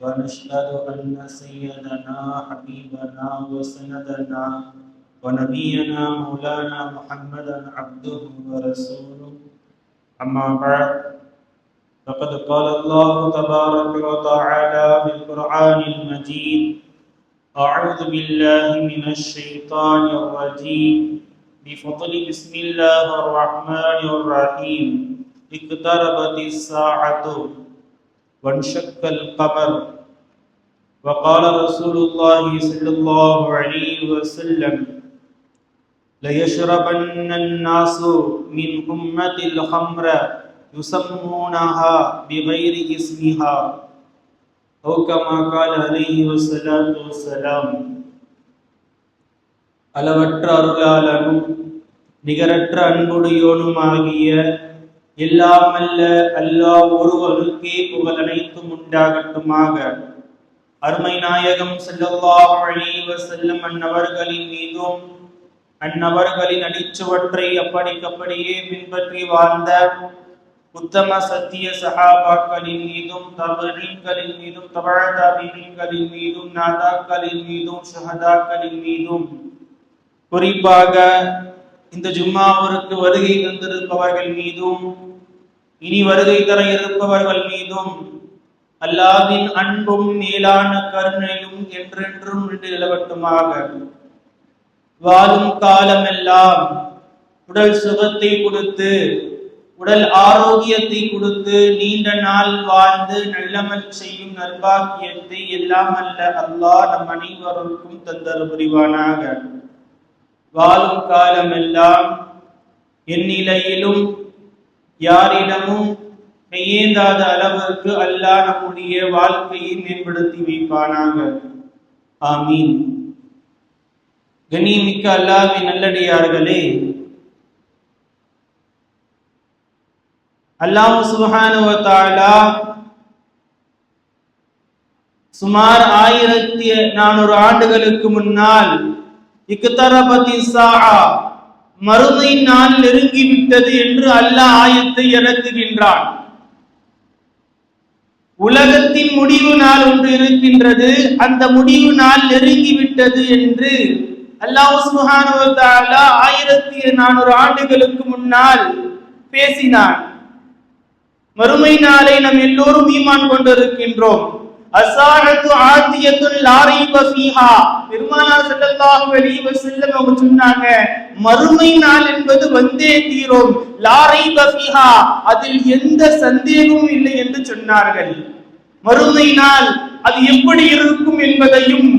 ونشهد أن سيدنا حبيبنا وسندنا ونبينا مولانا محمدا عبده ورسوله. أما بعد فقد قال الله تبارك وتعالى في القرآن المجيد أعوذ بالله من الشيطان الرجيم. بفضل بسم الله الرحمن الرحيم. اقتربت الساعة. وانشق القمر وقال رسول الله صلى الله عليه وسلم ليشربن الناس من أمة الخمر يسمونها بغير اسمها أو كما قال عليه الصلاة والسلام அளவற்ற அருளாளனும் நிகரற்ற அன்புடையோனுமாகிய எல்லாமல்ல அல்லாஹ் ஒருவருக்கே புகழ் அனைத்தும் உண்டாகட்டுமாக. அருமை நாயகம் ஸல்லல்லாஹு அலைஹி செல்லும் அன்னவர்களின் மீதும் அன்னவர்களின் அடிச்சுவற்றை அப்படிக்கப்படியே பின்பற்றி வாழ்ந்த உத்தம சத்திய சஹாபாக்களின் மீதும் தவறீன்களின் மீதும் தவழதாபீன்களின் மீதும் நாதாக்களின் மீதும் ஷஹதாக்களின் மீதும். குறிப்பாக இந்த ஜும்மாவிற்கு வருகை தந்திருப்பவர்கள் மீதும் இனி வருகை தர இருப்பவர்கள் மீதும் அல்லாவின் அன்பும் மேலான கருணையும் என்றென்றும் நின்று நிலவட்டுமாக. வாழும் காலமெல்லாம் உடல் சுகத்தை கொடுத்து உடல் ஆரோக்கியத்தை கொடுத்து நீண்ட நாள் வாழ்ந்து நல்லமல் செய்யும் நல்பாக்கியத்தை எல்லாம் அல்ல அல்லாஹ் நம் அனைவருக்கும் தந்தரு புரிவானாக. வாழும் காலமெல்லாம் எந்நிலையிலும் யாரிடமும் மெய்யேந்தாத அளவிற்கு அல்லாஹ் நம்முடைய வாழ்க்கையை மேம்படுத்தி வைப்பானாக. ஆமீன். கணிமிக்க அல்லாவின் நல்லடியார்களே அல்லாஹ் சுபஹானுவ சுமார் ஆயிரத்தி நானூறு ஆண்டுகளுக்கு முன்னால் இக்குத்தரபதி சாஹா மறுமை நாள் நெருங்கிவிட்டது என்று அல்லாஹ் ஆயத்தை இறக்குகின்றான். உலகத்தின் முடிவு நாள் ஒன்று இருக்கின்றது. அந்த முடிவு நாள் நெருங்கிவிட்டது என்று அல்லாஹ் ஆயிரத்தி நானூறு ஆண்டுகளுக்கு முன்னால் பேசினான். மறுமை நாளை நம் எல்லோரும் ஈமான் கொண்டிருக்கின்றோம். அசாரத்து ஆத்தியத்துல் லாரி ஃபீஹா பெருமானார் ஸல்லல்லாஹு அலைஹி வஸல்லம் அவங்க சொன்னாங்க மறுமை நாள் என்பது வந்தே தீரும். லாரி ஃபீஹா அதில் எந்த சந்தேகமும் இல்லை என்று சொன்னார்கள். மறுமை நாள் அது எப்படி இருக்கும் என்பதையும்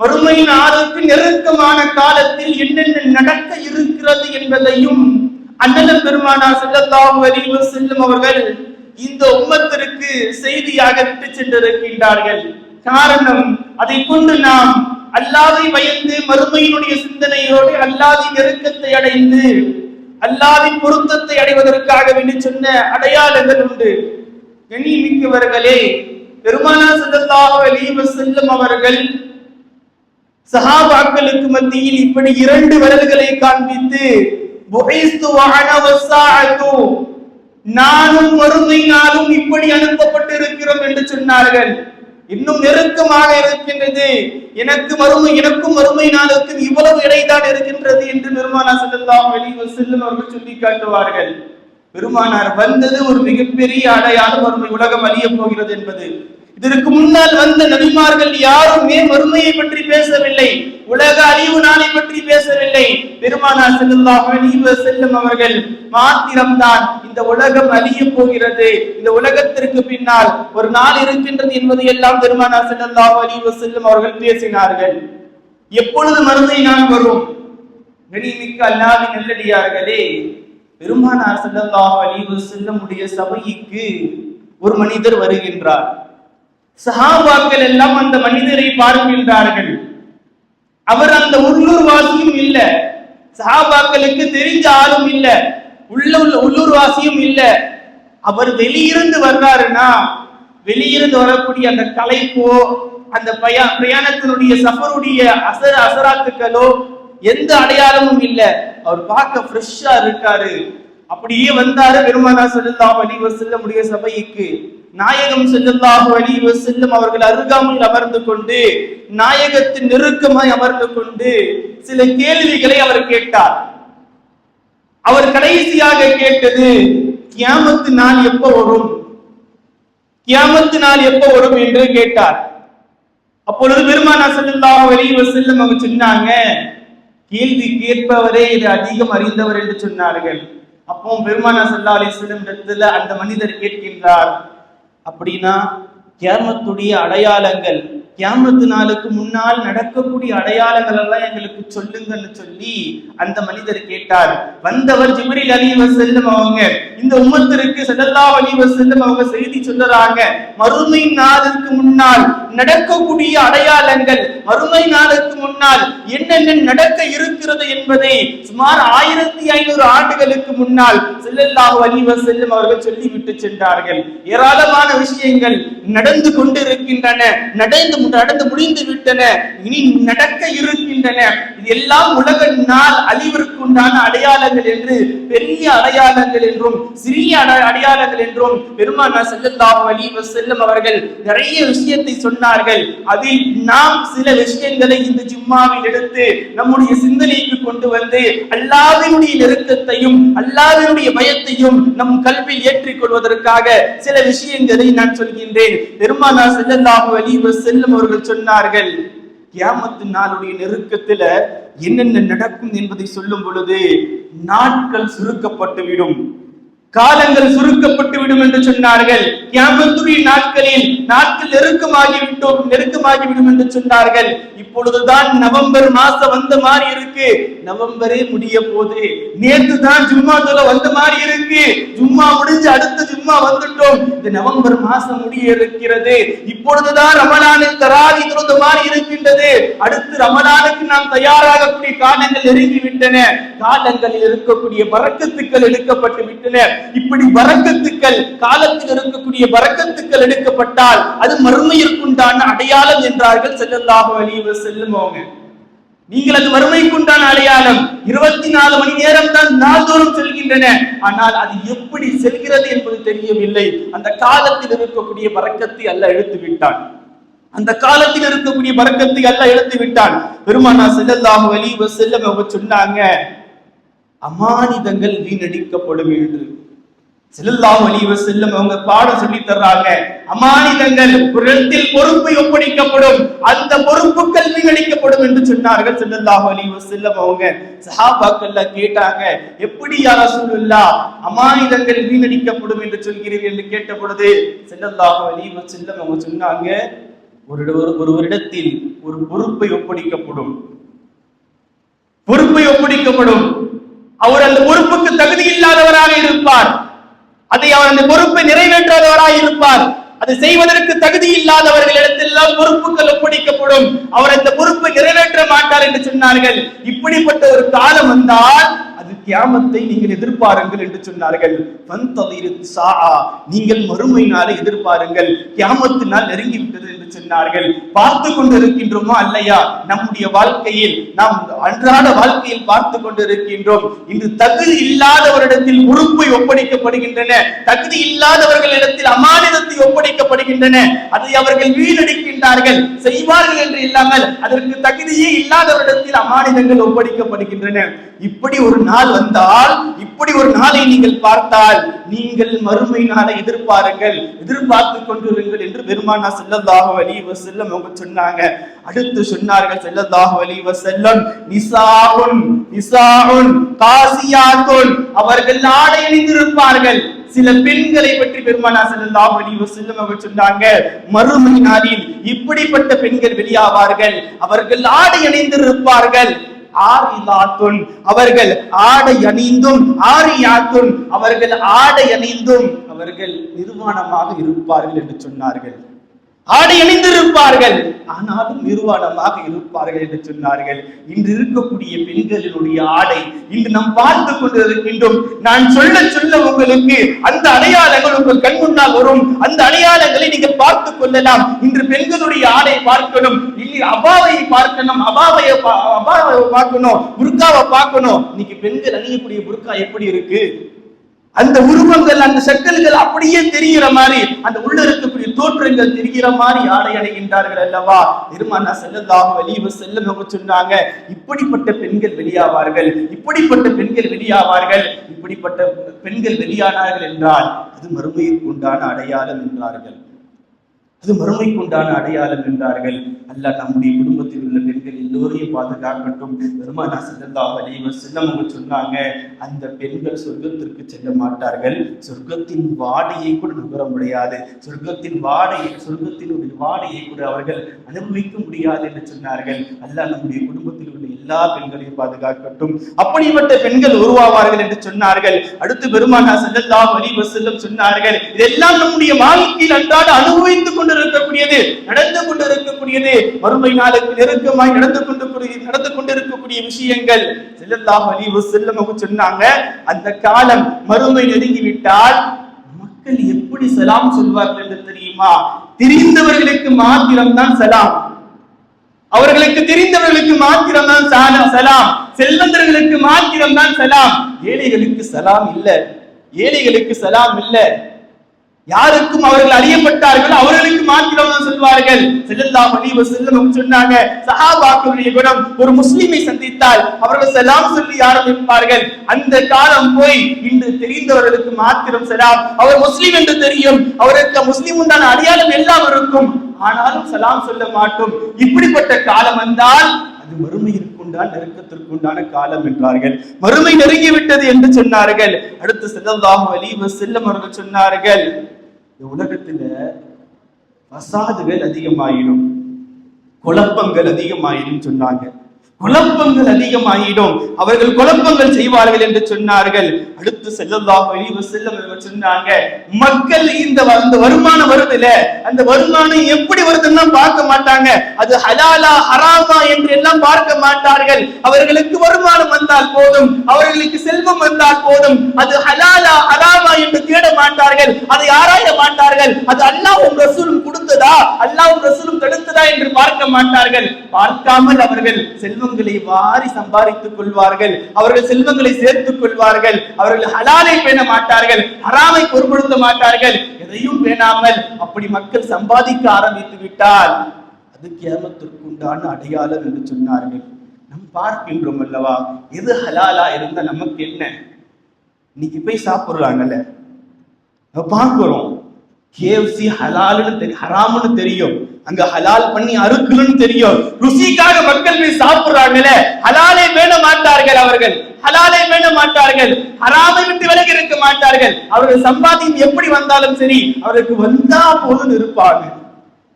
மறுமை நாளுக்கு நெருக்கமான காலத்தில் என்னென்ன நடக்க இருக்கிறது என்பதையும் அண்ணன் பெருமானார் ஸல்லல்லாஹு அலைஹி வஸல்லம் அவர்கள் இந்த உம்மத்திற்கு செய்தியாக விட்டு சென்றிருக்கின்றார்கள். காரணம் அதை கொண்டு நாம் அல்லாதை பயந்து மறுமையினுடைய சிந்தனையோடு அல்லாதி நெருக்கத்தை அடைந்து அல்லாவின் பொருத்தத்தை அடைவதற்காக வேண்டி சொன்ன அடையாளங்கள் உண்டு. கண்ணியமிக்கவர்களே பெருமானா ஸல்லல்லாஹு அலைஹி செல்லும் அவர்கள் சஹாபாக்களுக்கு மத்தியில் இப்படி இரண்டு விரல்களை காண்பித்து புகைஸ்து நானும் மறுமை நாளும் இப்படி அனுப்பப்பட்டிருக்கிறோம் என்று சொன்னார்கள். இன்னும் நெருக்கமாக இருக்கின்றது. எனக்கு மறுமை எனக்கும் மறுமை நாளுக்கும் இவ்வளவு இடைதான் இருக்கின்றது என்று பெருமானார் செல்லாம் வெளியே செல்லும் அவர்கள் சொல்லி காட்டுவார்கள். பெருமானார் வந்தது ஒரு மிகப்பெரிய அடையாளம் மறுமை உலகம் அழிய போகிறது என்பது. இதற்கு முன்னால் வந்த நபிமார்கள் யாருமே மறுமையை பற்றி பேசவில்லை. உலக அழிவு நாளை பற்றி பேசவில்லை. பெருமானார் ஸல்லல்லாஹு செல்லும் அவர்கள் மாத்திரம்தான் இந்த உலகம் அழிய போகிறது. இந்த உலகத்திற்கு பின்னால் ஒரு நாள் இருக்கின்றது என்பதை எல்லாம் பெருமானார் ஸல்லல்லாஹு அழிவு செல்லும் அவர்கள் பேசினார்கள். எப்பொழுது மறுமை நாள் வரும்? வெளிமிக்க அல்லாவின் நெல்லடியார்களே பெருமானார் ஸல்லல்லாஹு அழிவு வஸல்லம் உடைய சபைக்கு ஒரு மனிதர் வருகின்றார். சஹாபாக்கள் எல்லாம் அந்த மனிதரை பார்க்கின்றார்கள். அவர் அந்த உள்ளூர் வாசியும் இல்ல. சஹாபாக்களுக்கு தெரிஞ்ச ஆளும் இல்ல. உள்ள உள்ள உள்ளூர் வாசியும் இல்ல. அவர் வெளியிருந்து வர்றாருன்னா வெளியிருந்து வரக்கூடிய அந்த கலைப்போ அந்த பயா பிரயாணத்தினுடைய சஃபருடைய அசர அசராத்துக்களோ எந்த அடையாளமும் இல்ல. அவர் பார்க்க ஃப்ரெஷ்ஷா இருக்காரு. அப்படியே வந்தாரு பெருமானா ஸல்லல்லாஹு அலிவ வஸல்லம் உடைய சபைக்கு. நாயகம் செல்லல்லாஹு அலிவ செல்லும் அவர்கள் அருகாமையில் அமர்ந்து கொண்டு நாயகத்தின் நெருக்கமாய் அமர்ந்து கொண்டு சில கேள்விகளை அவர் கேட்டார். அவர் கடைசியாக கேட்டது கியாமத்து நாள் எப்ப வரும்? கியாமத்து நாள் எப்ப வரும்? என்று கேட்டார். அப்பொழுது பெருமானா செல்லல்லாஹு அலிவ செல்லும் அவங்க சொன்னாங்க கேள்வி கேட்பவரே இது அதிகம் அறிந்தவர் என்று சொன்னார்கள். அப்போ பெருமானா சல்லா அலைஹி இடத்துல அந்த மனிதர் கேட்கின்றார். அப்படின்னா கேமத்துடைய அடையாளங்கள் கேமத்து நாளுக்கு முன்னால் நடக்கக்கூடிய அடையாளங்கள் எல்லாம் எங்களுக்கு சொல்லுங்கன்னு சொல்லி அந்த மனிதர் கேட்டார். வந்தவர் ஜிப்ரீல் அலி வசல்லம் அவங்க இந்த உம்மத்திற்கு செல்லல்லா அலைஹி வஸல்லம் அவங்க செய்தி சொல்லுறாங்க. மறுமை நாளுக்கு முன்னால் நடக்கக்கூடிய அடையாளங்கள் மறுமை நாளுக்கு முன்னால் என்னென்ன நடக்க இருக்கிறது என்பதை சுமார் ஆயிரத்தி ஐநூறு ஆண்டுகளுக்கு முன்னால் ஸல்லல்லாஹு அலைஹி செல்லும் அவர்கள் சொல்லிவிட்டு சென்றார்கள். ஏராளமான விஷயங்கள் நடந்து கொண்டிருக்கின்றன நடந்து நடந்து முடிந்து விட்டன இனி நடக்க இருக்கின்றன. எல்லாம் உலக நாள் அழிவிற்குண்டான அடையாளங்கள் என்று பெரிய அடையாளங்கள் என்றும் சிறிய அட- அடையாளங்கள் என்றும் பெருமானா ஸல்லல்லாஹு அலைஹி செல்லும் அவர்கள் நிறைய விஷயத்தை சொன்னார்கள். அதில் நாம் சில விஷயங்களை இந்த ஜும்மாவில் எடுத்து நம்முடைய சிந்தனைக்கு கொண்டு வந்து அல்லாவினுடைய நெருக்கத்தையும் அல்லாவினுடைய பயத்தையும் நம் கல்வியில் ஏற்றிக் கொள்வதற்காக சில விஷயங்களை நான் சொல்கின்றேன். பெருமானா ஸல்லல்லாஹு அலைஹி செல்லும் அவர்கள் சொன்னார்கள். கியாமத்து நாளுடைய நெருக்கத்துல என்னென்ன நடக்கும் என்பதை சொல்லும் பொழுது நாட்கள் சுருக்கப்பட்டுவிடும். காலங்கள் சுருக்கப்பட்டு விடும் என்று சொன்னார்கள். கியாமத்துடைய நாட்களில் நாட்கள் நெருக்கமாகி விட்டோம் நெருக்கமாகி விடும் என்று சொன்னார்கள். இப்பொழுதுதான் நவம்பர் மாசம் வந்த மாதிரி இருக்கு. நவம்பரே முடிய போது. நேற்று தான் ஜும்மா தொலை வந்த மாதிரி இருக்கு. ஜும்மா முடிஞ்சு அடுத்த ஜும்மா வந்துட்டோம். இந்த நவம்பர் மாசம் முடிய இருக்கிறது இப்பொழுதுதான் ரமலானில் தராதி தொழுத மாதிரி இருக்கின்றது. அடுத்து ரமலானுக்கு நாம் தயாராகக்கூடிய காலங்கள் நெருங்கி விட்டன காலங்களில் இருக்கக்கூடிய வரக்கத்துக்கள் எடுக்கப்பட்டு விட்டன. இப்படி வரக்கத்துக்கள் காலத்தில் இருக்கக்கூடிய வரக்கத்துக்கள் எடுக்கப்பட்டால் அது மறுமையிற்குண்டான அடையாளம் என்றார்கள் ஸல்லல்லாஹு அலைஹி செல்லுமோங்க நீங்கள் அது வறுமைக்குண்டான அடையாளம். இருபத்தி நாலு மணி நேரம் தான் நாள்தோறும் செல்கின்றன. ஆனால் அது எப்படி செல்கிறது என்பது தெரியவில்லை. அந்த காலத்தில் இருக்கக்கூடிய வரக்கத்தை அல்ல எடுத்து விட்டான். அந்த காலத்தில் இருக்கக்கூடிய வரக்கத்தை அல்ல எடுத்து விட்டான். பெருமானா ஸல்லல்லாஹு அலைஹி செல்லும் அவங்க சொன்னாங்க அமானிதங்கள் வீணடிக்கப்படும் என்று. ஸல்லல்லாஹு வலிவ செல்லும் அவங்க பாடம் சொல்லி தர்றாங்க. அமானிதங்கள் ஒரு இடத்தில் பொறுப்பை ஒப்படைக்கப்படும். அந்த பொறுப்பு கல்வி அளிக்கப்படும் என்று சொன்னார்கள் ஸல்லல்லாஹு அலைஹி செல்லும் அவங்க. சஹாபாக்கள்ல கேட்டாங்க எப்படி யாரா சொல்லுல்லா அமானிதங்கள் வீணடிக்கப்படும் என்று சொல்கிறீர்கள் என்று கேட்ட பொழுது ஸல்லல்லாஹு அலைஹி செல்லும் அவங்க சொன்னாங்க ஒரு ஒரு- ஒருவரிடத்தில் ஒரு பொறுப்பை ஒப்படைக்கப்படும். பொறுப்பை ஒப்படைக்கப்படும். அவர் அந்த பொறுப்புக்கு தகுதி இல்லாதவராக இருப்பார். அதை அவர் அந்த பொறுப்பை நிறைவேற்றாதவராய் இருப்பார். அதை செய்வதற்கு தகுதி இல்லாதவர்களிடத்தெல்லாம் பொறுப்புகள் ஒப்படைக்கப்படும். அவர் அந்த பொறுப்பை நிறைவேற்ற மாட்டார் என்று சொன்னார்கள். இப்படிப்பட்ட ஒரு காலம் வந்தால் கியாமத்தை நீங்கள் எதிர்பாருங்கள் என்று சொன்னார்கள். நீங்கள் மறுமை நாளை எதிர்பாருங்கள். கியாமத்து நாள் நெருங்கி விட்டது என்று சொன்னார்கள். பார்த்து கொண்டிருக்கின்றோமா அல்லையா? நம்முடைய வாழ்க்கையில் நாம் அன்றாட வாழ்க்கையில் பார்த்து கொண்டு இருக்கின்றோம் இன்று தகுதி இல்லாதவரிடத்தில் உறுப்பை ஒப்படைக்கப்படுகின்றன. தகுதி இல்லாதவர்களிடத்தில் அமானிதத்தை ஒப்படைக்கப்படுகின்றன. அதை அவர்கள் வீணடிக்கின்றார்கள். செய்வார்கள் என்று இல்லாமல் அதற்கு தகுதியே இல்லாதவரிடத்தில் அமானிதங்கள் ஒப்படைக்கப்படுகின்றன. இப்படி ஒரு நாள் வந்தால் இப்படி ஒரு நாளை நீங்கள் பார்த்தால் நீங்கள் மறுமை நாளை எதிர்பாருங்கள் எதிர்பார்த்து கொண்டிருங்கள் என்று பெருமானா செல்லதாக அலைஹி வஸல்லம் அவங்க சொன்னாங்க. அடுத்து சொன்னார்கள் செல்லதாக அலைஹி வஸல்லம் நிசாஉன் நிசாஉன் காசியாத்துன். அவர்கள் ஆடை அணிந்திருப்பார்கள் சில பெண்களை பற்றி பெருமானா ஸல்லல்லாஹு அலைஹி செல்லும் அவர் சொன்னாங்க. மறுமை நாளில் இப்படிப்பட்ட பெண்கள் வெளியாவார்கள். அவர்கள் ஆடை அணிந்திருப்பார்கள் ஆரிலாத்துன் அவர்கள் ஆடை அணிந்தும் ஆரியாத்துன் அவர்கள் ஆடை அணிந்தும் அவர்கள் நிர்வாணமாக இருப்பார்கள் என்று சொன்னார்கள். ஆடை அணிந்திருப்பார்கள். ஆனாலும் நிர்வாணமாக இருப்பார்கள் என்று சொன்னார்கள். இன்று இருக்கக்கூடிய பெண்களினுடைய ஆடை இன்று நாம் பார்த்து கொண்டிருக்கின்றோம். நான் சொல்ல சொல்ல உங்களுக்கு அந்த அடையாளங்கள் உங்கள் கண் முன்னால் வரும். அந்த அடையாளங்களை நீங்க பார்த்துக் கொள்ளலாம். இன்று பெண்களுடைய ஆடை பார்க்கணும். இல்லை அபாவை பார்க்கணும். அபாவையை பா- அபாவை பார்க்கணும். புர்காவை பார்க்கணும். இன்னைக்கு பெண்கள் அணியக்கூடிய புர்கா எப்படி இருக்கு? அந்த உருவங்கள் அந்த சக்கல்கள் அப்படியே தெரிகிற மாதிரி அந்த உள்ள இருக்கக்கூடிய தோற்றங்கள் தெரிகிற மாதிரி ஆடை அடைகின்றார்கள் அல்லவா? பெருமானா செல்லதாக வெளியே செல்லும் அவங்க சொன்னாங்க இப்படிப்பட்ட பெண்கள் வெளியாவார்கள் இப்படிப்பட்ட பெண்கள் வெளியாவார்கள் இப்படிப்பட்ட பெண்கள் வெளியானார்கள் என்றால் அது மறுமையிற்கு உண்டான அடையாளம் என்றார்கள். அது மறுமைக்கு உண்டான அடையாளம் என்றார்கள். அல்லாஹ் நம்முடைய குடும்பத்தில் உள்ள பெண்கள் எல்லோரையும் பாதுகாக்கட்டும். பெருமானா செல்லல்லாஹு அலைஹி வஸல்லம் சொன்னாங்க அந்த பெண்கள் சொர்க்கத்திற்கு செல்ல மாட்டார்கள். சொர்க்கத்தின் வாடையை கூட நுகர முடியாது. சொர்க்கத்தின் வாடையை சொர்க்கத்தினுடைய வாடையை கூட அவர்கள் அனுபவிக்க முடியாது என்று சொன்னார்கள். அல்லாஹ் நம்முடைய குடும்பத்தில் உள்ள எல்லா பெண்களையும் பாதுகாக்கட்டும். அப்படிப்பட்ட பெண்கள் உருவாவார்கள் என்று சொன்னார்கள். அடுத்து பெருமானா செல்லல்லாஹு அலைஹி வஸல்லம் சொன்னார்கள் இதெல்லாம் நம்முடைய வாழ்க்கையில் அன்றாட அனுபவித்துக் கொண்டு கொண்டிருக்கக்கூடியது நடந்து கொண்டிருக்கக்கூடியது மறுமை நாளுக்கு நெருக்கமாய் நடந்து கொண்டு நடந்து கொண்டிருக்கக்கூடிய விஷயங்கள். செல்லல்லாஹு அலைஹி செல்லமகு சொன்னாங்க அந்த காலம் மறுமை நெருங்கிவிட்டால் மக்கள் எப்படி சலாம் சொல்வார்கள் என்று தெரியுமா? தெரிந்தவர்களுக்கு மாத்திரம்தான் சலாம். அவர்களுக்கு தெரிந்தவர்களுக்கு மாத்திரம்தான் சால- சலாம். செல்வந்தர்களுக்கு மாத்திரம்தான் சலாம். ஏழைகளுக்கு சலாம் இல்ல. ஏழைகளுக்கு சலாம் இல்லை. யாருக்கும் அவர்கள் அறியப்பட்டார்கள் அவர்களுக்கு மாத்திரம் தான் சொல்வார்கள் செல்லல்லாஹு அலைஹி வஸல்லம் சொன்னாங்க சஹாபாக்களுடைய குணம் ஒரு முஸ்லிமை சந்தித்தால் அவர்கள் சலாம் சொல்லி ஆரம்பிப்பார்கள் அந்த காலம் போய் இன்று தெரிந்தவர்களுக்கு மாத்திரம் செலாம். அவர் முஸ்லிம் என்று தெரியும் அவருக்கு முஸ்லிம் உண்டான அடையாளம் எல்லாம் இருக்கும். ஆனாலும் சலாம் சொல்ல மாட்டோம். இப்படிப்பட்ட காலம் வந்தால் அது மறுமையிற்குண்டான நெருக்கத்திற்குண்டான காலம் என்றார்கள். மறுமை நெருங்கி விட்டது என்று சொன்னார்கள். அடுத்து செல்லல்லாஹு அலைஹி செல்லம் அவர்கள் சொன்னார்கள். இந்த உலகத்துல பசாதுகள் அதிகமாயிடும். குழப்பங்கள் அதிகமாயிடும் சொன்னாங்க. குழப்பங்கள் அதிகமாயிடும் அவர்கள் குழப்பங்கள் செய்வார்கள் என்று சொன்னார்கள். அடுத்து செல்லல்லாஹு செல்லம் சொன்னாங்க மக்கள் இந்த வ- அந்த வருமானம் வருதுல அந்த வருமானம் எப்படி வருதுன்னா பார்க்க மாட்டாங்க. அது ஹலாலா ஹராமா என்று எல்லாம் பார்க்க மாட்டார்கள். அவர்களுக்கு வருமானம் வந்தால் போதும் அவர்களுக்கு செல்வம் வந்தால் போதும். அது ஹலாலா ஹராமா என்று தேட மாட்டார்கள். அதை ஆராய மாட்டார்கள். அது அல்லாஹ்வும் ரசூலும் கொடுத்ததா? அல்லாஹ்வும் ரசூலும் தடுத்ததா என்று பார்க்க மாட்டார்கள். பார்க்காமல் அவர்கள் செல்வம் செல்வங்களை வாரி சம்பாதித்துக் கொள்வார்கள். அவர்கள் செல்வங்களை சேர்த்துக் கொள்வார்கள். அவர்கள் ஹலாலை பேண மாட்டார்கள். ஹராமை பொருட்படுத்த மாட்டார்கள். எதையும் பேணாமல் அப்படி மக்கள் சம்பாதிக்க ஆரம்பித்து விட்டால் அது கேமத்திற்குண்டான அடையாளம் என்று சொன்னார்கள். நாம் பார்க்கின்றோம் அல்லவா? எது ஹலாலா இருந்தால் நமக்கு என்ன? இன்னைக்கு போய் சாப்பிடுறாங்கல்ல. பார்க்கிறோம். கேஎஃப்சி ஹலாலுன்னு தெரியும் ஹராம்னு தெரியும். அங்க ஹலால் பண்ணி அறுக்கணும்னு தெரியும். ருசிக்காக மக்கள் போய் சாப்பிடுறாங்களே ஹலாலை வேண மாட்டார்கள் அவர்கள். ஹலாலை வேண மாட்டார்கள். ஹராமை விட்டு விலகி இருக்க மாட்டார்கள். அவர்கள் சம்பாத்தியம் எப்படி வந்தாலும் சரி அவருக்கு வந்தா போதும் இருப்பாங்க.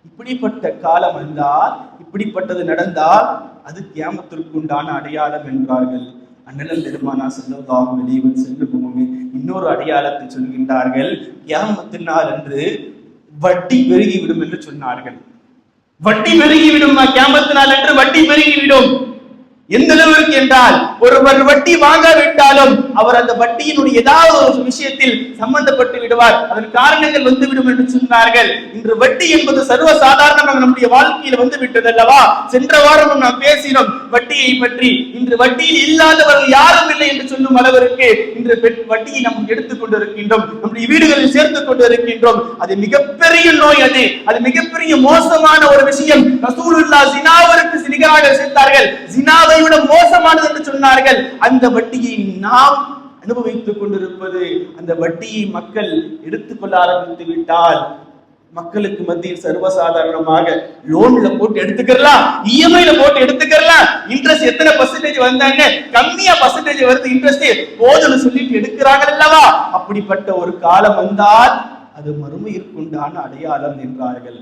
இப்படிப்பட்ட காலம் வந்தால் இப்படிப்பட்டது நடந்தால் அது கியாமத்திற்கு உண்டான அடையாளம் என்றார்கள். அண்ணன் பெருமானா செல்லதாக வெளியவன் செல்லுபவங்க இன்னொரு அடையாளத்தை சொல்கின்றார்கள். கியாமத்து நாள் என்று வட்டி பெருகிவிடும் என்று சொன்னார்கள். வட்டி பெருகிவிடும் கியாமத்தினால் என்று வட்டி பெருகிவிடும். எந்த அளவிற்கு என்றால் ஒருவர் வட்டி வாங்காவிட்டாலும் அவர் அந்த வட்டியினுடைய ஏதாவது ஒரு விஷயத்தில் சம்பந்தப்பட்டு விடுவார். அதன் காரணங்கள் வந்துவிடும் என்று சொன்னார்கள். இன்று வட்டி என்பது சர்வ சாதாரணமாக நம்முடைய வாழ்க்கையில் வந்து விட்டது அல்லவா சென்ற வாரம் நாம் பேசினோம் வட்டியை பற்றி. இன்று வட்டியில் இல்லாதவர்கள் யாரும் இல்லை என்று சொல்லும் அளவிற்கு இன்று வட்டியை நாம் எடுத்துக் கொண்டிருக்கின்றோம். நம்முடைய வீடுகளில் சேர்த்துக் கொண்டிருக்கின்றோம். அது மிகப்பெரிய நோய் அது. அது மிகப்பெரிய மோசமான ஒரு விஷயம். ரசூலுல்லா ஜினாவிற்கு நிகராக சேர்த்தார்கள். ஜினாவை விட மோசமானது என்று சொன்னார்கள். அந்த வட்டியை நாம் அனுபவித்துக் கொண்டிருப்பது அந்த வட்டியை மக்கள் எடுத்துக்கொள்ள ஆரம்பித்து விட்டால் மக்களுக்கு மத்தியில் சர்வசாதாரணமாக லோன்ல போட்டு எடுத்துக்கலாம் இஎம்ஐல போட்டு எடுத்துக்கலாம் இன்ட்ரெஸ்ட் எத்தனை பர்சன்டேஜ் வந்தாங்க? கம்மியா பர்சன்டேஜ் வருது இன்ட்ரெஸ்ட் போதும்னு சொல்லிட்டு எடுக்கிறாங்க அல்லவா? அப்படிப்பட்ட ஒரு காலம் வந்தால் அது மறுமையிற்குண்டான அடையாளம் என்றார்கள்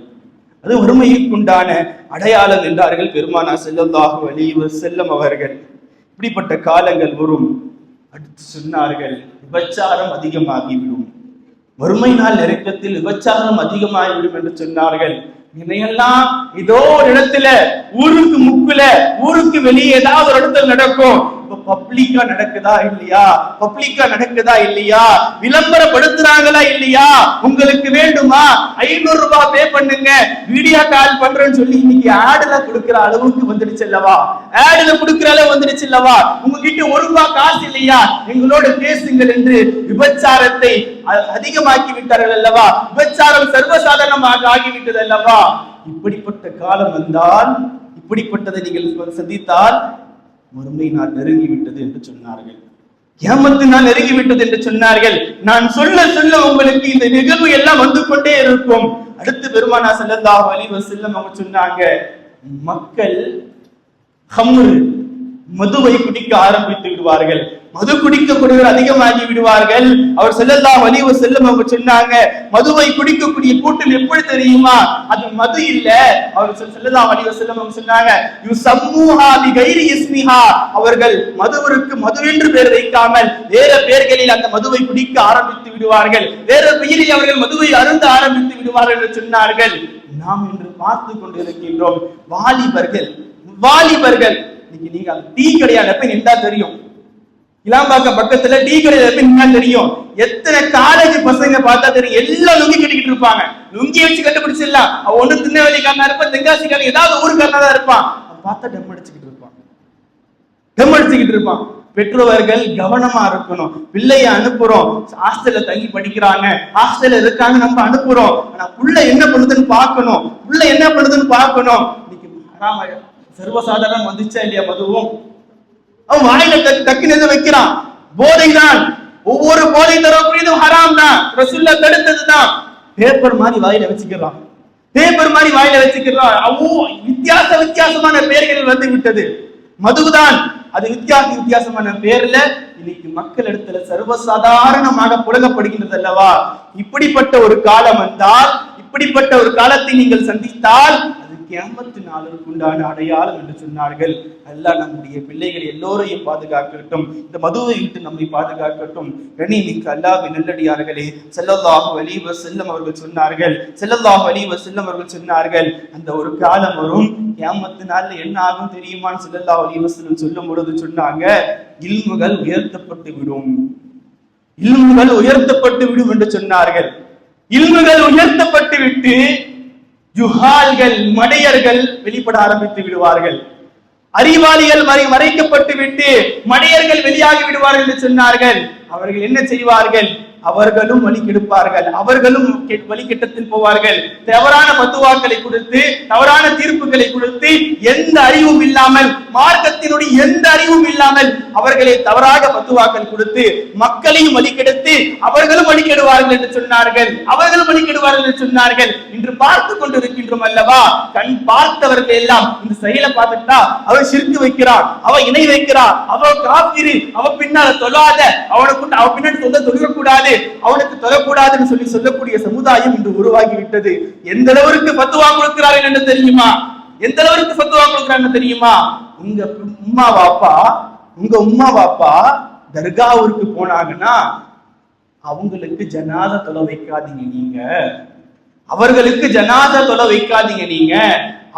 அது ஒருமைக்குண்டான அடையாளம் என்றார்கள் பெருமானா செல்லந்தாக வலிவு செல்லம் அவர்கள். இப்படிப்பட்ட காலங்கள் வரும். அடுத்து சொன்னார்கள் விபச்சாரம் அதிகமாகிவிடும். வறுமை நாள் நெருக்கத்தில் விபச்சாரம் அதிகமாகிவிடும் என்று சொன்னார்கள். இதையெல்லாம் ஏதோ ஒரு இடத்துல ஊருக்கு முக்குல ஊருக்கு வெளியே ஏதாவது ஒரு இடத்துல நடக்கும். பப்ளிக்கா நடக்குதா இல்லையா? பப்ளிக்கா நடக்குதா இல்லையா? விளம்பரப்படுத்துறாங்களா இல்லையா? உங்களுக்கு வேண்டுமா? ஐநூறு ரூபாய் பே பண்ணுங்க. வீடியோ கால் பண்றேன்னு சொல்லி இன்னைக்கு ஆடுல கொடுக்கிற அளவுக்கு வந்துடுச்சு அல்லவா? ஆடுல கொடுக்கிற அளவு வந்துடுச்சு அல்லவா? உங்ககிட்ட ஒரு ரூபாய் காசு இல்லையா? எங்களோட பேசுங்கள் என்று விபச்சாரத்தை அ- அதிகமாக்கி விட்டார்கள் அல்லவா? விபச்சாரம் சர்வசாதாரணமாக ஆகிவிட்டது அல்லவா? இப்படிப்பட்ட காலம் வந்தால் இப்படிப்பட்டதை நீங்கள் சந்தித்தால் மறுமை நான் நெருங்கி விட்டது என்று சொன்னார்கள். ஏமத்து நான் நெருங்கி விட்டது என்று சொன்னார்கள். நான் சொல்ல சொல்ல உங்களுக்கு இந்த நிகழ்வு எல்லாம் வந்து கொண்டே இருக்கும். அடுத்து பெருமானா செல்லந்தா அலைஹி செல்லம் அவங்க சொன்னாங்க மக்கள் ஹம்ரு மதுவை குடிக்க ஆரம்பித்து விடுவார்கள். மது குடிக்கக்கூடியவர் அதிகமாகி விடுவார்கள். அவர் செல்லலாம் வலிவு செல்லும் அவங்க சொன்னாங்க மதுவை குடிக்கக்கூடிய கூட்டம் எப்படி தெரியுமா? அது மது இல்ல. அவர் செல்லலாம் வலிவு செல்லும் அவங்க சொன்னாங்க யுசம்முஹா பிகைரி இஸ்மிஹா. அவர்கள் மதுவிற்கு மதுவென்று பெயர் வைக்காமல் வேற பெயர்களில் அந்த மதுவை குடிக்க ஆரம்பித்து விடுவார்கள். வேற பெயரில் அவர்கள் மதுவை அருந்த ஆரம்பித்து விடுவார்கள் என்று சொன்னார்கள். நாம் இன்று பார்த்து கொண்டிருக்கின்றோம் வாலிபர்கள் வாலிபர்கள். இன்னைக்கு நீங்க அந்த டீ கடையால போய் நின்றா தெரியும். இளாம்பாக்கம் பக்கத்துல டீ கடையில போய் தெரியும். எத்தனை காலேஜ் பசங்க பார்த்தா தெரியும். எல்லாம் லுங்கி கட்டிக்கிட்டு இருப்பாங்க. லுங்கி வச்சு கண்டுபிடிச்சிடலாம். அவன் ஒண்ணு திருநெல்வேலிக்காரனா இருப்பான் தென்காசிக்காரன் ஏதாவது ஊருக்காரனா தான் இருப்பான். அவன் பார்த்தா டம் அடிச்சுக்கிட்டு இருப்பான். டம் அடிச்சுக்கிட்டு இருப்பான். பெற்றோர்கள் கவனமா இருக்கணும். பிள்ளைய அனுப்புறோம். ஹாஸ்டல்ல தங்கி படிக்கிறாங்க. ஹாஸ்டல்ல இருக்காங்க நம்ம அனுப்புறோம். ஆனா புள்ள என்ன பண்ணுதுன்னு பார்க்கணும். புள்ள என்ன பண்ணுதுன்னு பார்க்கணும். இன்னைக்கு சர்வசாதாரணம் வந்துச்சா இல்லையா மதுவும்? அவன் வாயில டக்கு- டக்குன்னு எதை வைக்கிறான். போதைதான். ஒவ்வொரு போதை தரக்கூடியதும் ஹராம் தான் ரசுல்லா தடுத்தது தான் பேப்பர் மாதிரி வாயில வச்சுக்கிறான். பேப்பர் மாதிரி வாயில வச்சுக்கிறான். அவ்வளோ வித்தியாச வித்தியாசமான பெயர்கள் வந்து விட்டது. மதுதான் அது வித்தியாச வித்தியாசமான பேர்ல இன்னைக்கு மக்கள் இடத்துல சர்வசாதாரணமாக புழங்கப்படுகின்றது அல்லவா? இப்படிப்பட்ட ஒரு காலம் வந்தால் இப்படிப்பட்ட ஒரு காலத்தை நீங்கள் சந்தித்தால் அது நாளுக்கு உண்டான அடையாளம் என்று சொன்னார்கள். அல்லாஹ் நம்முடைய பிள்ளைகள் எல்லோரையும் பாதுகாக்கட்டும். இந்த மதுவை விட்டு நம்மை பாதுகாக்கட்டும். கணிமிக்கு அல்லாவின் நல்லடியார்களே செல்லல்லாஹு அலிவ செல்லம் அவர்கள் சொன்னார்கள். செல்லல்லாஹு அலிவ செல்லம் அவர்கள் சொன்னார்கள் அந்த ஒரு காலம் வரும் கேமத்து நாள்ல என்ன ஆகும் தெரியுமான்னு ஸல்லல்லாஹு அலிவ செல்லம் சொல்லும் பொழுது சொன்னாங்க இல்முகள் உயர்த்தப்பட்டு விடும். இல்முகள் உயர்த்தப்பட்டு விடும் என்று சொன்னார்கள். இல்முகள் உயர்த்தப்பட்டு விட்டு ஜுஹால்கள் மடையர்கள் வெளிப்பட ஆரம்பித்து விடுவார்கள். அறிவாளிகள் மறை மறைக்கப்பட்டு விட்டு மடையர்கள் வெளியாகி விடுவார்கள் என்று சொன்னார்கள். அவர்கள் என்ன செய்வார்கள்? அவர்களும் வழி கெடுப்பார்கள். அவர்களும் கெ- போவார்கள். தவறான பத்துவாக்களை கொடுத்து தவறான தீர்ப்புகளை கொடுத்து எந்த அறிவும் இல்லாமல் மார்க்கத்தினுடைய எந்த அறிவும் இல்லாமல் அவர்களை தவறாக பத்துவாக்கள் கொடுத்து மக்களையும் வழிகெடுத்து அவர்களும் வழிகெடுவார்கள் என்று சொன்னார்கள். அவர்களும் வழிகெடுவார்கள் என்று சொன்னார்கள். இன்று பார்த்து கொண்டிருக்கின்றோம் அல்லவா? கண் பார்த்தவர்கள் எல்லாம் இந்த செயலை பார்த்துட்டா அவன் சிரித்து வைக்கிறான் அவன் இணை வைக்கிறான் அவன் காத்திரு அவன் பின்னால தொழாத அவனுக்கு அவன் பின்னாடி தொல்ல தொழுகக்கூடாது. அவனுக்கு தொழக்கூடாதுன்னு சொல்லி சொல்லக்கூடிய சமுதாயம் இன்று உருவாகி விட்டது எந்த அளவிற்கு பத்துவா கொடுக்கிறார்கள் என்று தெரியுமா? எந்த அளவிற்கு பத்துவா கொடுக்கிறாங்க தெரியுமா? உங்க உம்மா வாப்பா உங்க உம்மா வாப்பா தர்காவிற்கு போனாங்கன்னா அவங்களுக்கு ஜனாத தொலை வைக்காதீங்க நீங்க. அவர்களுக்கு ஜனாத தொலை வைக்காதீங்க நீங்க.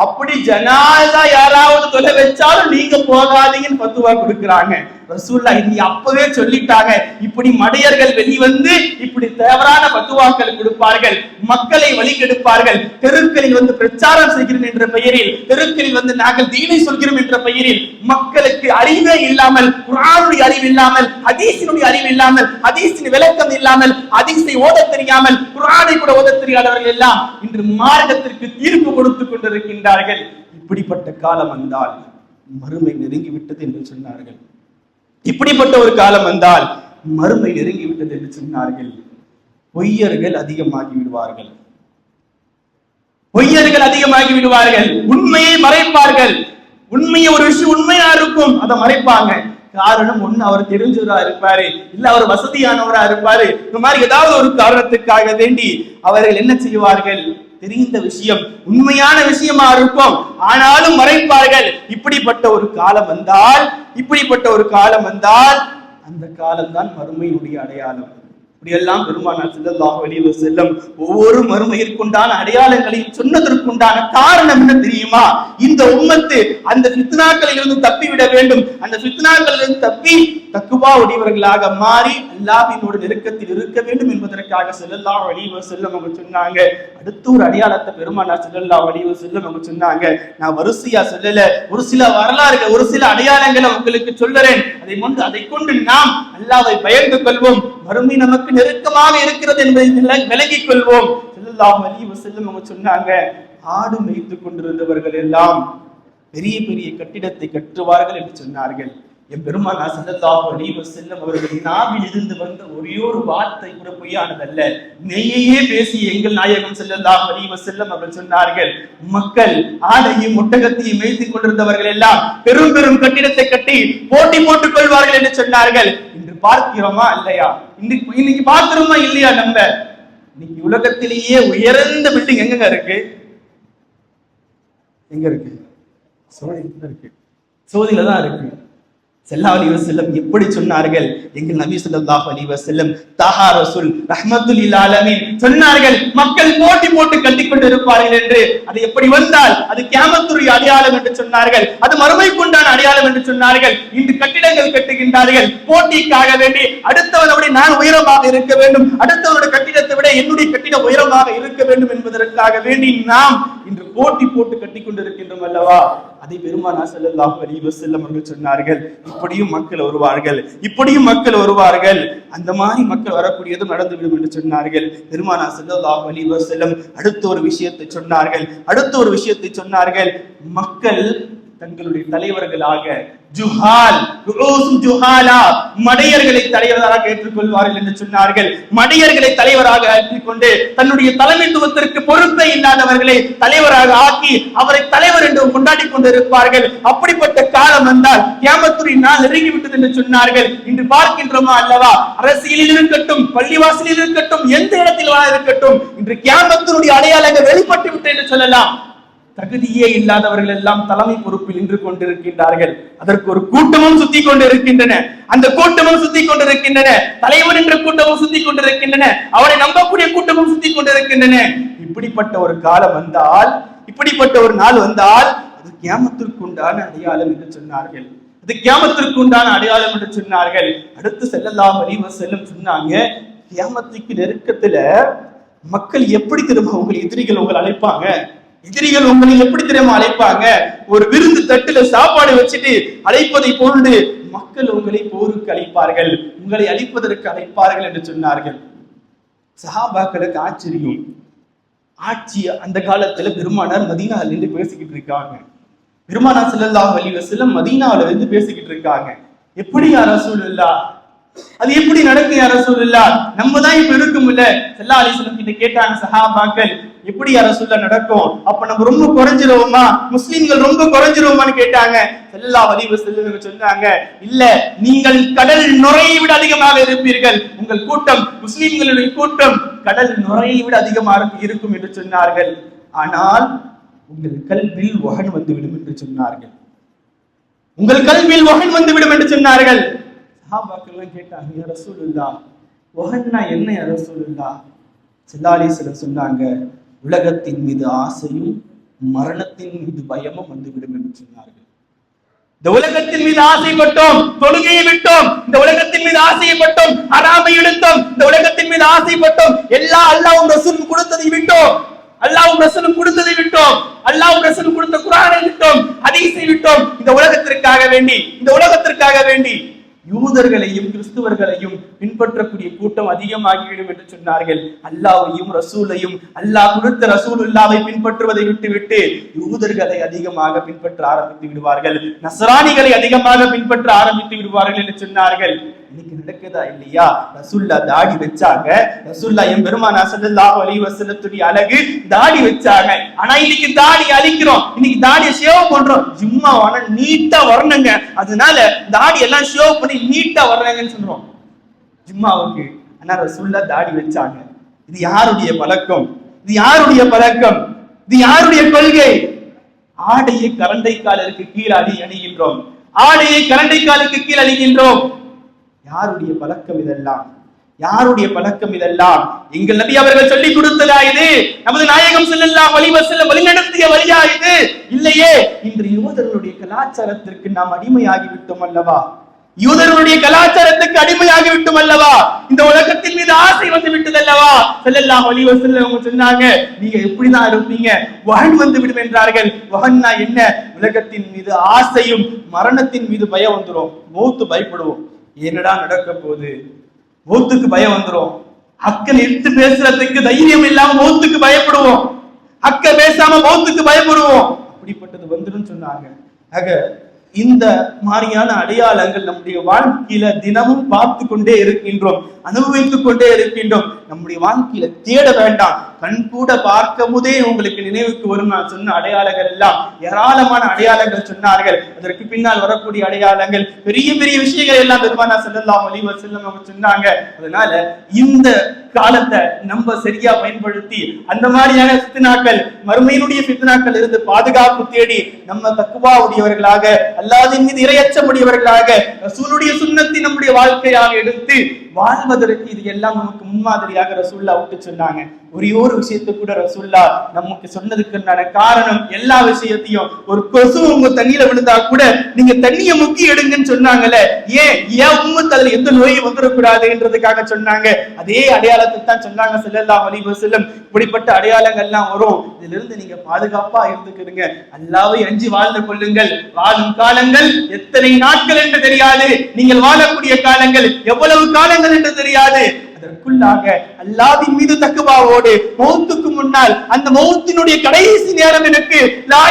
அப்படி ஜனாதா யாராவது தொலை வச்சாலும் நீங்க போகாதீங்கன்னு பத்துவா கொடுக்குறாங்க. ரசூல்லா இது அப்பவே சொல்லிட்டாங்க. இப்படி மடையர்கள் வெளிவந்து இப்படி தேவரான பத்துவாக்கள் கொடுப்பார்கள். மக்களை வழி கெடுப்பார்கள் தெருக்களில் வந்து பிரச்சாரம் செய்கிறேன் என்ற பெயரில் தெருக்களில் வந்து நாங்கள் தீனை சொல்கிறோம் என்ற பெயரில் மக்களுக்கு அறிவே இல்லாமல் குரானுடைய அறிவு இல்லாமல் ஹதீசினுடைய அறிவு இல்லாமல் ஹதீசின் விளக்கம் இல்லாமல் ஹதீஸை ஓதத் தெரியாமல் குரானை கூட ஓத தெரியாதவர்கள் எல்லாம் இன்று மார்க்கத்திற்கு தீர்ப்பு கொடுத்துக் கொண்டிருக்கின்றார்கள். இப்படிப்பட்ட காலம் வந்தால் மறுமை நெருங்கி விட்டது என்று சொன்னார்கள். இப்படிப்பட்ட ஒரு காலம் வந்தால் மறுமை நெருங்கி விட்டது என்று சொன்னார்கள். பொய்யர்கள் அதிகமாகி விடுவார்கள். பொய்யர்கள் அதிகமாகி விடுவார்கள். உண்மையை மறைப்பார்கள். உண்மையை ஒரு விஷயம் உண்மையா இருக்கும் அதை மறைப்பாங்க. காரணம் ஒண்ணு அவர் தெரிஞ்சவரா இருப்பாரு இல்ல அவர் வசதியானவரா இருப்பாரு. இந்த மாதிரி ஏதாவது ஒரு காரணத்துக்காக வேண்டி அவர்கள் என்ன செய்வார்கள்? தெரிந்த விஷயம் உண்மையான விஷயமா இருக்கும் ஆனாலும் மறைப்பார்கள். இப்படிப்பட்ட ஒரு காலம் வந்தால் இப்படிப்பட்ட ஒரு காலம் வந்தால் அந்த காலம்தான் மறுமையினுடைய அடையாளம். இப்படியெல்லாம் பெருமானார் ஸல்லல்லாஹு அலைஹி செல்லும் ஒவ்வொரு மறுமையிற்குண்டான அடையாளங்களையும் சொன்னதற்குண்டான காரணம் என்ன தெரியுமா? இந்த உம்மத்து அந்த சித்னாக்களில் இருந்து தப்பிவிட வேண்டும். அந்த ஃபித்னாக்களில் இருந்து தப்பி தக்குவா உடையவர்களாக மாறி அல்லாவினோட நெருக்கத்தில் இருக்க வேண்டும் என்பதற்காக செல்லல்லா அலைஹி செல்லும் அவங்க சொன்னாங்க. அடுத்த ஒரு அடையாளத்தை பெருமானார் செல்லல்லா அலைஹி செல்லும் அவங்க சொன்னாங்க. நான் வரிசையா செல்லல. ஒரு சில வரலாறுகள் ஒரு சில அடையாளங்களை உங்களுக்கு சொல்லுறேன் அதை கொண்டு அதை கொண்டு நாம் அல்லாவை பயந்து கொள்வோம். மறுமை நமக்கு நெருக்கமாக இருக்கிறது என்பதை விலகிக் கொள்வோம். செல்லாம் அலைஹி செல்லும் அவங்க சொன்னாங்க ஆடு மேய்த்து கொண்டிருந்தவர்கள் எல்லாம் பெரிய பெரிய கட்டிடத்தை கட்டுவார்கள் என்று சொன்னார்கள். என் பெருமானா ஸல்லல்லாஹு அலைஹி செல்லும் அவர்கள் நாவில் இருந்து வந்த ஒரே ஒரு வார்த்தை கூட பொய்யானதல்ல. நெய்யையே பேசி எங்கள் நாயகம் ஸல்லல்லாஹு அலைஹி செல்லும் அவர்கள் சொன்னார்கள். மக்கள் ஆடையும் ஒட்டகத்தையும் மேய்த்துக் கொண்டிருந்தவர்கள் எல்லாம் பெரும் பெரும் கட்டிடத்தை கட்டி போட்டி போட்டுக் கொள்வார்கள் என்று சொன்னார்கள். இன்று பார்க்கிறோமா இல்லையா? இன்னைக்கு இன்னைக்கு பார்க்கிறோமா இல்லையா நம்ம? இன்னைக்கு உலகத்திலேயே உயர்ந்த பில்டிங் எங்கங்க இருக்கு? எங்க இருக்கு? சோதியில தான் இருக்கு. சோதியில தான் இருக்கு. செல்லா அலி வசல்லம் எப்படி சொன்னார்கள்? எங்கள் நபி சொல்லாஹ் அலி வசல்லம் தஹா ரசூல் ரஹமத்துல் இல்லாலமின் சொன்னார்கள் மக்கள் போட்டி போட்டு கட்டிக்கொண்டு இருப்பார்கள் என்று. அது எப்படி வந்தால் அது கேமத்துறை அடையாளம் என்று சொன்னார்கள். அது மறுமை கொண்டான அடையாளம் என்று சொன்னார்கள். இன்று கட்டிடங்கள் கட்டுகின்றார்கள். போட்டிக்காக வேண்டி அடுத்தவனோட நான் உயரமாக இருக்க வேண்டும். அடுத்தவனோட கட்டிடத்தை விட என்னுடைய கட்டிடம் உயரமாக இருக்க வேண்டும் என்பதற்காக வேண்டி நாம் இன்று போட்டி போட்டு கட்டி கொண்டிருக்கின்றோம் அல்லவா? அதை பெருமானா ஸல்லல்லாஹு அலைஹி செல்லம் அவர்கள் சொன்னார்கள். இப்படியும் மக்கள் வருவார்கள். இப்படியும் மக்கள் வருவார்கள். அந்த மாதிரி மக்கள் வரக்கூடியதும் நடந்துவிடும் என்று சொன்னார்கள். பெருமானா செல்லல்லாஹ் அலைஹி அடுத்த ஒரு விஷயத்தை சொன்னார்கள். அடுத்த ஒரு விஷயத்தை சொன்னார்கள். மக்கள் தங்களுடைய தலைவர்களாக ஜுஹால் ஜுஹாலா மடையர்களை தலைவராக ஏற்றுக்கொள்வார்கள் என்று சொன்னார்கள். மடையர்களை தலைவராக ஏற்றிக்கொண்டு தன்னுடைய தலைமைத்துவத்திற்கு பொறுப்பே இல்லாதவர்களை தலைவராக ஆக்கி அவரை தலைவர் என்று கொண்டாடி கொண்டிருப்பார்கள். அப்படிப்பட்ட காலம் வந்தால் கேமத்துறை நாள் நெருங்கி விட்டது என்று சொன்னார்கள். இன்று பார்க்கின்றோமா அல்லவா? அரசியலில் இருக்கட்டும் பள்ளிவாசலில் இருக்கட்டும் எந்த இடத்தில் இருக்கட்டும் இன்று கேமத்தினுடைய அடையாளங்கள் வெளிப்பட்டு விட்டு என்று சொல்லலாம். தகுதியே இல்லாதவர்கள் எல்லாம் தலைமை பொறுப்பில் நின்று கொண்டிருக்கின்றார்கள். அதற்கு ஒரு கூட்டமும் சுத்தி கொண்டிருக்கின்றன. அந்த கூட்டமும் சுத்தி கொண்டிருக்கின்றன. தலைவர் என்ற கூட்டமும் சுத்தி கொண்டிருக்கின்றன. அவரை நம்பக்கூடிய கூட்டமும் சுத்தி கொண்டிருக்கின்றன. இப்படிப்பட்ட ஒரு காலம் வந்தால் இப்படிப்பட்ட ஒரு நாள் வந்தால் அது கேமத்திற்குண்டான உண்டான அடையாளம் என்று சொன்னார்கள். அது கேமத்திற்கு உண்டான அடையாளம் என்று சொன்னார்கள். அடுத்து செல்லலாம் அலிவ செல்லும் சொன்னாங்க கேமத்துக்கு நெருக்கத்துல மக்கள் எப்படி திரும்ப உங்கள் எதிரிகள் உங்களை அழைப்பாங்க? எதிரிகள் உங்களை எப்படி தெரியுமா அழைப்பாங்க? ஒரு விருந்து தட்டுல சாப்பாடு வச்சுட்டு அழைப்பதை போன்று மக்கள் உங்களை போருக்கு அழைப்பார்கள். உங்களை அழிப்பதற்கு அழைப்பார்கள் என்று சொன்னார்கள். சஹாபாக்களுக்கு ஆச்சரியம். ஆட்சி அந்த காலத்துல பெருமானார் மதீனால இருந்து பேசிக்கிட்டு இருக்காங்க. பெருமானா ஸல்லல்லாஹு அலைஹி வஸல்லம் மதீனாவுல இருந்து பேசிக்கிட்டு இருக்காங்க. எப்படி யார் ரசூலுல்லா? அது எப்படி நடக்கும் யார் ரசூலுல்லா? நம்ம தான் இப்ப இருக்கும் இல்ல செல்லா வஸல்லம் கிட்ட கேட்டாங்க சஹாபாக்கள். எப்படி அரசுல நடக்கும். அப்ப நம்ம ரொம்ப குறைஞ்சிருவோமா? முஸ்லிம்கள் ரொம்ப குறைஞ்சிருவோமான்னு கேட்டாங்க. எல்லா வலிவு செல்லுங்க சொன்னாங்க. இல்ல நீங்கள் கடல் நுரையை விட அதிகமாக இருப்பீர்கள். உங்கள் கூட்டம் முஸ்லிம்களுடைய கூட்டம் கடல் நுரையை விட அதிகமாக இருக்கும் என்று சொன்னார்கள். ஆனால் உங்கள் கல்வில் வகன் வந்துவிடும் என்று சொன்னார்கள். உங்கள் கல்வியில் வகன் வந்துவிடும் என்று சொன்னார்கள். சஹாபாக்கள்லாம் கேட்டாங்க யா ரசூலுல்லா வகன்னா என்ன யா ரசூலுல்லா சில்லாலீஸ்வரர் சொன்னாங்க உலகத்தின் மீது ஆசையும் மரணத்தின் மீது பயமும் வந்துவிடும் என்று சொன்னார்கள். இந்த உலகத்தின் மீது ஆசைப்பட்டோம் தொழுகையை விட்டோம் இந்த உலகத்தின் மீது ஆசைப்பட்டோம் அறாமை இழுத்தோம் இந்த உலகத்தின் மீது ஆசைப்பட்டோம் எல்லா அல்லாவும் ரசூலும் கொடுத்ததை விட்டோம். அல்லாவும் ரசூலும் கொடுத்ததை விட்டோம். அல்லாவும் ரசூலும் கொடுத்த குரானை விட்டோம் ஹதீஸை விட்டோம். இந்த உலகத்திற்காக வேண்டி இந்த உலகத்திற்காக வேண்டி. யூதர்களையும் கிறிஸ்துவர்களையும் பின்பற்றக்கூடிய கூட்டம் அதிகமாகிவிடும் என்று சொன்னார்கள். அல்லாவையும் ரசூலையும் அல்லாஹ் கொடுத்த ரசூலுல்லாவை பின்பற்றுவதை விட்டுவிட்டு யூதர்களை அதிகமாக பின்பற்ற ஆரம்பித்து விடுவார்கள். நசராணிகளை அதிகமாக பின்பற்ற ஆரம்பித்து விடுவார்கள் என்று சொன்னார்கள். இன்னைக்கு நடக்குதா இல்லையா? ரசுல்லா தாடி வச்சாங்க. ரசுல்லா என் பெருமானா ஸல்லல்லாஹு அலைஹி வஸல்லத்துடைய அழகு தாடி வச்சாங்க. ஆனா இன்னைக்கு தாடி அழிக்கிறோம். இன்னைக்கு தாடியை ஷேவ் பண்றோம். ஜும்மா வேணா நீட்டா வரணுங்க. அதனால தாடி எல்லாம் ஷேவ் பண்ணி நீட்டா வரணுங்கன்னு சொல்றோம். ஜும்மாவுக்கு. ஆனா ரசுல்லா தாடி வச்சாங்க. இது யாருடைய பழக்கம்? இது யாருடைய பழக்கம்? இது யாருடைய கொள்கை? ஆடையை கரண்டை காலருக்கு கீழ் அணி அணிகின்றோம். ஆடையை கரண்டை காலுக்கு கீழ் அணிகின்றோம். யாருடைய பழக்கம் இதெல்லாம்? யாருடைய பழக்கம் இதெல்லாம்? எங்கள் நபி அவர்கள் சொல்லி கொடுத்ததா இது? நமது நாயகம் செல்லல்லாம் வழிவ செல்ல வழிநடத்திய வழியா இது? இல்லையே. இன்று யூதர்களுடைய கலாச்சாரத்திற்கு நாம் அடிமையாகி விட்டோம் அல்லவா? யூதர்களுடைய கலாச்சாரத்துக்கு அடிமையாகி விட்டோம் அல்லவா? இந்த உலகத்தின் மீது ஆசை வந்து விட்டது அல்லவா? செல்லல்லாம் வழிவ செல்ல அவங்க சொன்னாங்க நீங்க எப்படிதான் இருப்பீங்க? வகன் வந்து விடும் என்றார்கள். வகன்னா என்ன? உலகத்தின் மீது ஆசையும் மரணத்தின் மீது பயம் வந்துடும் மௌத்து பயப்படுவோம். என்னடா நடக்க போகுது? மௌத்துக்கு பயம் வந்துரும். அக்கன் எடுத்து பேசுறதுக்கு தைரியம் இல்லாம மௌத்துக்கு பயப்படுவோம். அக்க பேசாம மௌத்துக்கு பயப்படுவோம். அப்படிப்பட்டது வந்துடும் சொன்னாங்க. ஆக இந்த மாதிரியான அடையாளங்கள் நம்முடைய வாழ்க்கையில தினமும் பார்த்து கொண்டே இருக்கின்றோம் அனுபவித்துக் கொண்டே இருக்கின்றோம். நம்முடைய வாழ்க்கையில தேட வேண்டாம். கண் கூட பார்க்கும் உங்களுக்கு நினைவுக்கு வரும் நான் சொன்ன அடையாளங்கள் எல்லாம். ஏராளமான அடையாளங்கள் சொன்னார்கள். அதற்கு பின்னால் வரக்கூடிய அடையாளங்கள் பெரிய பெரிய விஷயங்கள் எல்லாம் பெருமானா செல்லலாம் அலிவர் செல்லம் அவங்க சொன்னாங்க. அதனால இந்த காலத்தை நம்ம சரியா பயன்படுத்தி அந்த மாதிரியான சித்தனாக்கள் மறுமையினுடைய சித்தனாக்கள் இருந்து பாதுகாப்பு தேடி நம்ம தக்குவா உடையவர்களாக அல்லாதின் மீது இரையச்சம் முடியவர்களாக சூனுடைய சுண்ணத்தை நம்முடைய வாழ்க்கையாக எடுத்து வாழ்வதற்கு இது எல்லாம் நமக்கு முன்மாதிரியாக ரசூல்லா விட்டு சொன்னாங்க. ஒரே ஒரு விஷயத்தை கூட ரசூல்லா நமக்கு சொன்னதுக்கு காரணம் எல்லா விஷயத்தையும் ஒரு கொசு உங்க தண்ணியில விழுந்தா கூட நீங்க தண்ணிய முக்கி எடுங்கன்னு சொன்னாங்கல்ல. ஏன்? ஏன் உம்மத்து அதுல எந்த நோயும் வந்துடக்கூடாதுன்றதுக்காக சொன்னாங்க. அதே அடையாளத்தை தான் சொன்னாங்க செல்லல்லா வலிபு செல்லும் இப்படிப்பட்ட அடையாளங்கள்லாம் வரும். இதுல இருந்து நீங்க பாதுகாப்பா இருந்துக்கிறீங்க அல்லாவை அஞ்சு வாழ்ந்து கொள்ளுங்கள். வாழும் காலங்கள் எத்தனை நாட்கள் என்று தெரியாது. நீங்கள் வாழக்கூடிய காலங்கள் எவ்வளவு காலங்கள் என்று தெரியாது. அதற்குள்ளாக அல்லாவின் மீது தக்குவாவோடு மௌத்துக்கு முன்னால் அந்த மௌத்தினுடைய கடைசி நேரம் எனக்கு லா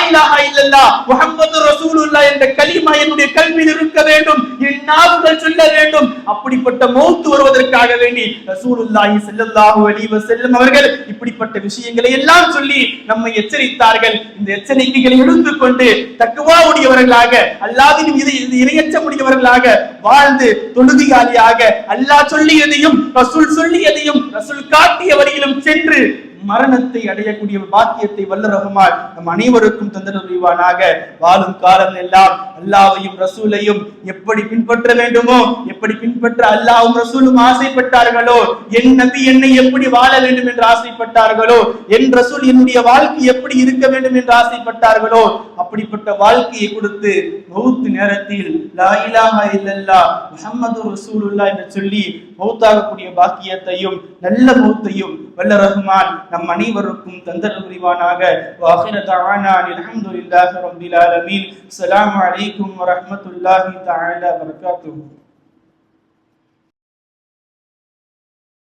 இல்லல்லா முகமது ரசூலுல்லா என்ற கலிமா என்னுடைய கல்வியில் இருக்க வேண்டும் என் நாவுகள் சொல்ல வேண்டும். அப்படிப்பட்ட மௌத்து வருவதற்காக வேண்டி ரசூலுல்லாஹி ஸல்லல்லாஹு அலைஹி வஸல்லம் அவர்கள் இப்படிப்பட்ட விஷயங்களை எல்லாம் சொல்லி நம்மை எச்சரித்தார்கள். இந்த எச்சரிக்கைகளை எடுத்துக்கொண்டு தக்குவா உடையவர்களாக அல்லாவின் மீது இணையற்ற முடியவர்களாக வாழ்ந்து தொழுதியாளியாக அல்லாஹ் சொல்லியதையும் ரசூல் சொல்லியதையும் ரசூல் காட்டிய வழியிலும் சென்று மரணத்தை அடையக்கூடிய பாக்கியத்தை வல்ல ரஹ்மான் நம் அனைவருக்கும் தந்தன புரிவானாக வாழும் காலம் எல்லாம் அல்லாவையும் ரசூலையும் எப்படி பின்பற்ற வேண்டுமோ எப்படி பின்பற்ற அல்லாவும் ரசூலும் ஆசைப்பட்டார்களோ என் நபி என்னை எப்படி வாழ வேண்டும் என்று ஆசைப்பட்டார்களோ என் ரசூல் என்னுடைய வாழ்க்கை எப்படி இருக்க வேண்டும் என்று ஆசைப்பட்டார்களோ அப்படிப்பட்ட வாழ்க்கையை கொடுத்து மௌத்து நேரத்தில் லா இலாஹா இல்லல்லாஹ் முஹம்மது ரசூலுல்லாஹ் என்று சொல்லி மௌத்தாகக்கூடிய பாக்கியத்தையும் நல்ல மௌத்தையும் வல்ல ரஹ்மான் நம் அனைவருக்கும் தந்தர் புரிவானாக வாஹிர தஆனா அல்ஹம்துலில்லாஹி ரப்பில் ஆலமீன் அஸ்ஸலாமு அலைக்கும் வரஹ்மத்துல்லாஹி தஆலா வபரகாத்துஹு